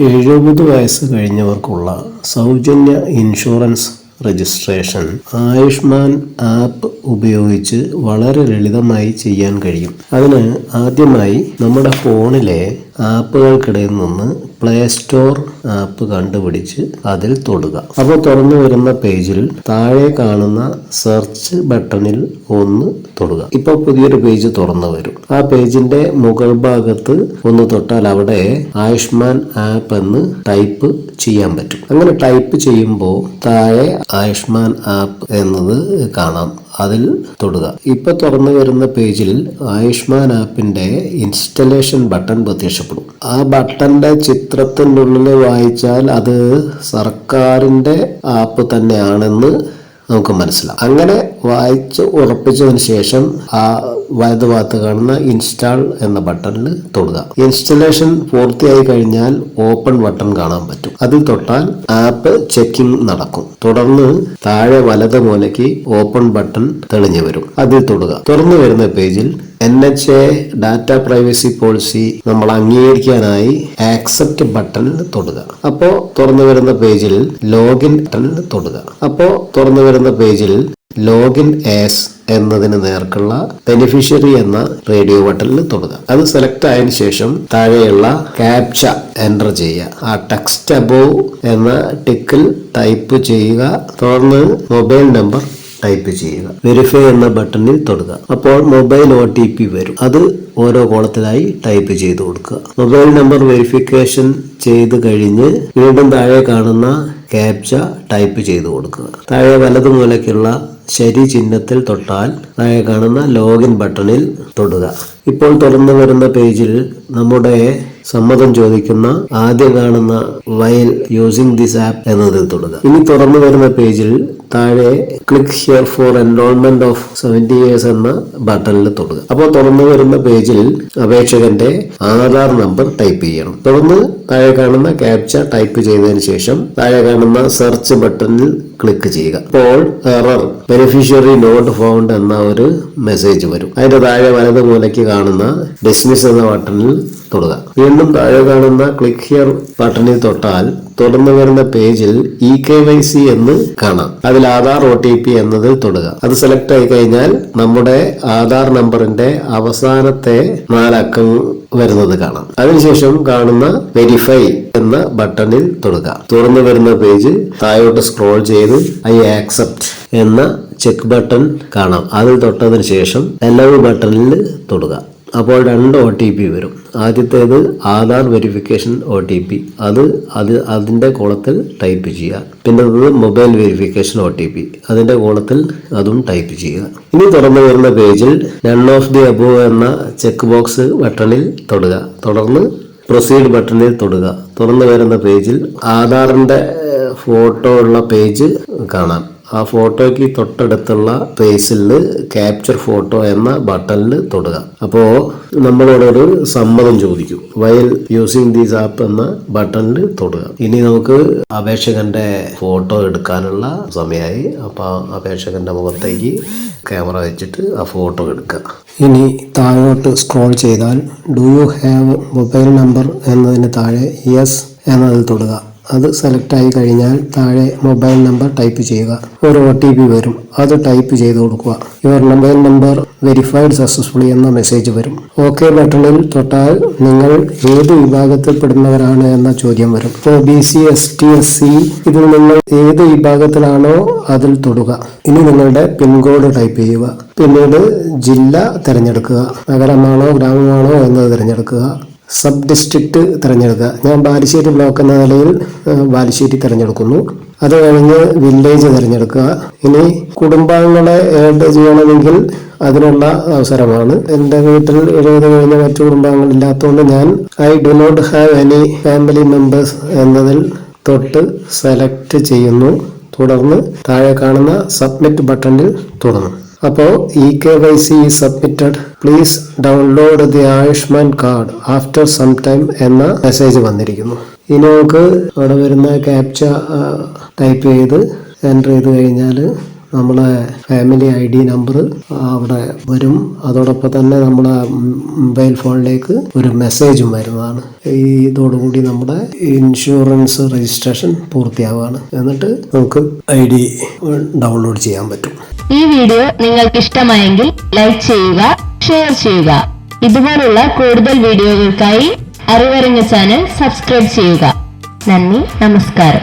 എഴുപത് വയസ്സ് കഴിഞ്ഞവർക്കുള്ള സൗജന്യ ഇൻഷുറൻസ് രജിസ്ട്രേഷൻ ആയുഷ്മാൻ ആപ്പ് ഉപയോഗിച്ച് വളരെ ലളിതമായി ചെയ്യാൻ കഴിയും. അതിന് ആദ്യമായി നമ്മുടെ ഫോണിലെ ആപ്പുകൾക്കിടയിൽ നിന്ന് പ്ലേ സ്റ്റോർ ആപ്പ് കണ്ടുപിടിച്ച് അതിൽ തൊടുക. അപ്പോൾ തുറന്നു വരുന്ന പേജിൽ താഴെ കാണുന്ന സെർച്ച് ബട്ടണിൽ ഒന്ന് തൊടുക. ഇപ്പോൾ പുതിയൊരു പേജ് തുറന്നു വരും. ആ പേജിന്റെ മുകൾ ഭാഗത്ത് ഒന്ന് തൊട്ടാൽ അവിടെ ആയുഷ്മാൻ ആപ്പ് എന്ന് ടൈപ്പ് ചെയ്യാൻ പറ്റും. അങ്ങനെ ടൈപ്പ് ചെയ്യുമ്പോൾ താഴെ ആയുഷ്മാൻ ആപ്പ് എന്നത് കാണാം. അതിൽ തൊടുക. ഇപ്പൊ തുറന്നു വരുന്ന പേജിൽ ആയുഷ്മാൻ ആപ്പിന്റെ ഇൻസ്റ്റലേഷൻ ബട്ടൺ പ്രത്യക്ഷപ്പെടും. ആ ബട്ടന്റെ ചിത്രത്തിന്റെ ഉള്ളിൽ വായിച്ചാൽ അത് സർക്കാരിന്റെ ആപ്പ് തന്നെയാണെന്ന് നമുക്ക് മനസ്സിലാവും അങ്ങനെ വായിച്ച് ഉറപ്പിച്ചതിന് ശേഷം ആ വലതു ഭാഗത്ത് കാണുന്ന ഇൻസ്റ്റാൾ എന്ന ബട്ടണിൽ തൊടുക. ഇൻസ്റ്റലേഷൻ പൂർത്തിയായി കഴിഞ്ഞാൽ ഓപ്പൺ ബട്ടൺ കാണാൻ പറ്റും. അതിൽ തൊട്ടാൽ ആപ്പ് ചെക്കിംഗ് നടക്കും. തുടർന്ന് താഴെ വലത് മൂലയ്ക്ക് ഓപ്പൺ ബട്ടൺ തെളിഞ്ഞു വരും. അതിൽ തൊടുക. തുറന്നു വരുന്ന പേജിൽ N H A data privacy policy നമ്മൾ അംഗീകരിക്കാനായി ആക്സെപ്റ്റ് ബട്ടണിൽ തൊടുക. അപ്പോൾ തുറന്നു വരുന്ന പേജിൽ ലോഗിൻ ബട്ടണിൽ തൊടുക. അപ്പോൾ തുറന്നു വരുന്ന പേജിൽ ലോഗിൻ ആസ് എന്നതിന് നേർക്കുള്ള ബെനിഫിഷ്യറി എന്ന റേഡിയോ ബട്ടണിൽ തൊടുക. അത് സെലക്ട് ആയതിനു ശേഷം താഴെയുള്ള ക്യാപ്ച എന്റർ ചെയ്യുക. ആ ടെക്സ്റ്റ് അബോവ് എന്ന ടിക്കിൽ ടൈപ്പ് ചെയ്യുക. തുടർന്ന് മൊബൈൽ നമ്പർ ടൈപ്പ് ചെയ്യുക. വെരിഫൈ എന്ന ബട്ടണിൽ തൊടുക. അപ്പോൾ മൊബൈൽ ഒ ടി പി വരും. അത് ഓരോ കോളത്തിലായി ടൈപ്പ് ചെയ്ത് കൊടുക്കുക. മൊബൈൽ നമ്പർ വെരിഫിക്കേഷൻ ചെയ്ത് കഴിഞ്ഞ് വീണ്ടും താഴെ കാണുന്ന ക്യാപ്ച ടൈപ്പ് ചെയ്ത് കൊടുക്കുക. താഴെ വലതു മൂലയ്ക്കുള്ള ശരി ചിഹ്നത്തിൽ തൊട്ടാൽ താഴെ കാണുന്ന ലോഗിൻ ബട്ടണിൽ തൊടുക. ഇപ്പോൾ തുറന്നു വരുന്ന പേജിൽ നമ്മുടെ സമ്മതം ചോദിക്കുന്ന ആദ്യം കാണുന്ന വയൽ യൂസിംഗ് ദിസ് ആപ്പ് എന്നതിൽ തൊടുക. ഇനി തുറന്നു വരുന്ന പേജിൽ താഴെ click here for enrolment of seventy years എന്ന ബട്ടണിൽ തൊടുക. അപ്പോൾ തുറന്നു വരുന്ന പേജിൽ അപേക്ഷകന്റെ ആധാർ നമ്പർ ടൈപ്പ് ചെയ്യണം. തുടർന്ന് താഴെ കാണുന്ന ക്യാപ്ച ടൈപ്പ് ചെയ്തതിന് ശേഷം താഴെ കാണുന്ന സെർച്ച് ബട്ടണിൽ ക്ലിക്ക് ചെയ്യുക. അപ്പോൾ എറർ. ബെനിഫിഷ്യറി നോട്ട് ഫൗണ്ട് എന്ന ഒരു മെസ്സേജ് വരും. അതിന്റെ താഴെ വലത് മൂലയ്ക്ക് കാണുന്ന ഡിസ്മിസ് എന്ന ബട്ടണിൽ തൊടുക. വീണ്ടും താഴെ കാണുന്ന ക്ലിക്ക് ഹിയർ ബട്ടണിൽ തൊട്ടാൽ തുടർന്ന് വരുന്ന പേജിൽ ഇ കെ വൈ സി എന്ന് കാണാം. അതിൽ ആധാർ ഒ ടി പി എന്നതിൽ തൊടുക. അത് സെലക്ട് ആയി കഴിഞ്ഞാൽ നമ്മുടെ ആധാർ നമ്പറിന്റെ അവസാനത്തെ നാലക്കം വരുന്നത് കാണാം. അതിനുശേഷം കാണുന്ന വെരിഫൈ എന്ന ബട്ടണിൽ തൊടുക. തുറന്നു വരുന്ന പേജ് താഴോട്ട് സ്ക്രോൾ ചെയ്ത് ഐ ആക്സെപ്റ്റ് എന്ന ചെക്ക് ബട്ടൺ കാണാം. അതിൽ തൊട്ടതിന് ശേഷം എലവ് ബട്ടണിൽ തൊടുക. അപ്പോൾ രണ്ട് ഒ ടി പി വരും. ആദ്യത്തേത് Aadhaar verification O T P അത് അത് അതിന്റെ കോളത്തിൽ ടൈപ്പ് ചെയ്യുക. പിന്നെ mobile verification O T P അതിന്റെ കോളത്തിൽ അതും ടൈപ്പ് ചെയ്യുക. ഇനി തുറന്നു വരുന്ന പേജിൽ നൺ ഓഫ് ദി അബോവ് എന്ന ചെക്ക് ബോക്സ് ബട്ടണിൽ തൊടുക. തുടർന്ന് പ്രൊസീഡ് ബട്ടണിൽ തൊടുക. തുറന്നു വരുന്ന പേജിൽ ആധാറിന്റെ ഫോട്ടോ ഉള്ള പേജ് കാണാം. ആ ഫോട്ടോയ്ക്ക് തൊട്ടടുത്തുള്ള പേസിൽ ക്യാപ്ചർ ഫോട്ടോ എന്ന ബട്ടണിൽ തൊടുക. അപ്പോൾ നമ്മളോടൊരു സമ്മതം ചോദിക്കും. വയൽ യൂസിങ് ദീസ് ആപ്പ് എന്ന ബട്ടണിൽ തൊടുക. ഇനി നമുക്ക് അപേക്ഷകന്റെ ഫോട്ടോ എടുക്കാനുള്ള സമയമായി അപ്പോൾ അപേക്ഷകന്റെ മുഖത്തേക്ക് ക്യാമറ വെച്ചിട്ട് ആ ഫോട്ടോ എടുക്കുക ഇനി താഴോട്ട് സ്ക്രോൾ ചെയ്താൽ do you have mobile number എന്നതിന് താഴെ യെസ് എന്നതിൽ തൊടുക. അത് സെലക്ട് ആയി കഴിഞ്ഞാൽ താഴെ മൊബൈൽ നമ്പർ ടൈപ്പ് ചെയ്യുക. ഒരു ഒ ടി പി വരും. അത് ടൈപ്പ് ചെയ്ത് കൊടുക്കുക. Your mobile number verified successfully എന്ന മെസ്സേജ് വരും. ഓക്കെ ബട്ടണിൽ തൊട്ടാൽ നിങ്ങൾ ഏത് വിഭാഗത്തിൽപ്പെടുന്നവരാണ് എന്ന ചോദ്യം വരും. ഇപ്പോൾ B C S T S C ഇതിൽ നിങ്ങൾ ഏത് വിഭാഗത്തിലാണോ അതിൽ തൊടുക. ഇനി നിങ്ങളുടെ പിൻകോഡ് ടൈപ്പ് ചെയ്യുക. പിന്നീട് ജില്ല തിരഞ്ഞെടുക്കുക. നഗരമാണോ ഗ്രാമമാണോ എന്നത് തിരഞ്ഞെടുക്കുക. സബ് ഡിസ്ട്രിക്റ്റ് തിരഞ്ഞെടുക്കുക. ഞാൻ ബാലുശ്ശേരി ബ്ലോക്ക് എന്ന നിലയിൽ ബാലുശ്ശേരി തിരഞ്ഞെടുക്കുന്നു. അത് കഴിഞ്ഞ് വില്ലേജ് തിരഞ്ഞെടുക്കുക. ഇനി കുടുംബാംഗങ്ങളെ ഏഡ് ചെയ്യണമെങ്കിൽ അതിനുള്ള അവസരമാണ്. എന്റെ വീട്ടിൽ എഴുപത് കഴിഞ്ഞ മറ്റു കുടുംബാംഗങ്ങൾ ഇല്ലാത്തതുകൊണ്ട് ഞാൻ I do not have any family members എന്നതിൽ തൊട്ട് സെലക്ട് ചെയ്യുന്നു. തുടർന്ന് താഴെ കാണുന്ന സബ്മിറ്റ് ബട്ടണിൽ തുടങ്ങും. അപ്പോൾ E K Y C submitted please download the Ayushman card after some time എന്ന മെസ്സേജ് വന്നിരിക്കുന്നു. ഇനി നമുക്ക് അവിടെ വരുന്ന ക്യാപ്ച ടൈപ്പ് ചെയ്ത് എന്റർ ചെയ്ത് കഴിഞ്ഞാൽ നമ്മളെ ഫാമിലി ഐ ഡി നമ്പർ അവിടെ വരും. അതോടൊപ്പം തന്നെ നമ്മുടെ മൊബൈൽ ഫോണിലേക്ക് ഒരു മെസ്സേജും വരുന്നതാണ്. ഈ ഇതോടുകൂടി നമ്മുടെ ഇൻഷുറൻസ് രജിസ്ട്രേഷൻ പൂർത്തിയാവുകയാണ്. എന്നിട്ട് നമുക്ക് ഐ ഡി ഡൗൺലോഡ് ചെയ്യാൻ പറ്റും. ഈ വീഡിയോ നിങ്ങൾക്ക് ഇഷ്ടമായെങ്കിൽ ലൈക്ക് ചെയ്യുക ഷെയർ ചെയ്യുക. ഇതുപോലുള്ള കൂടുതൽ വീഡിയോകൾക്കായി അറിവറിഞ്ഞ ചാനൽ സബ്സ്ക്രൈബ് ചെയ്യുക. നന്ദി നമസ്കാരം.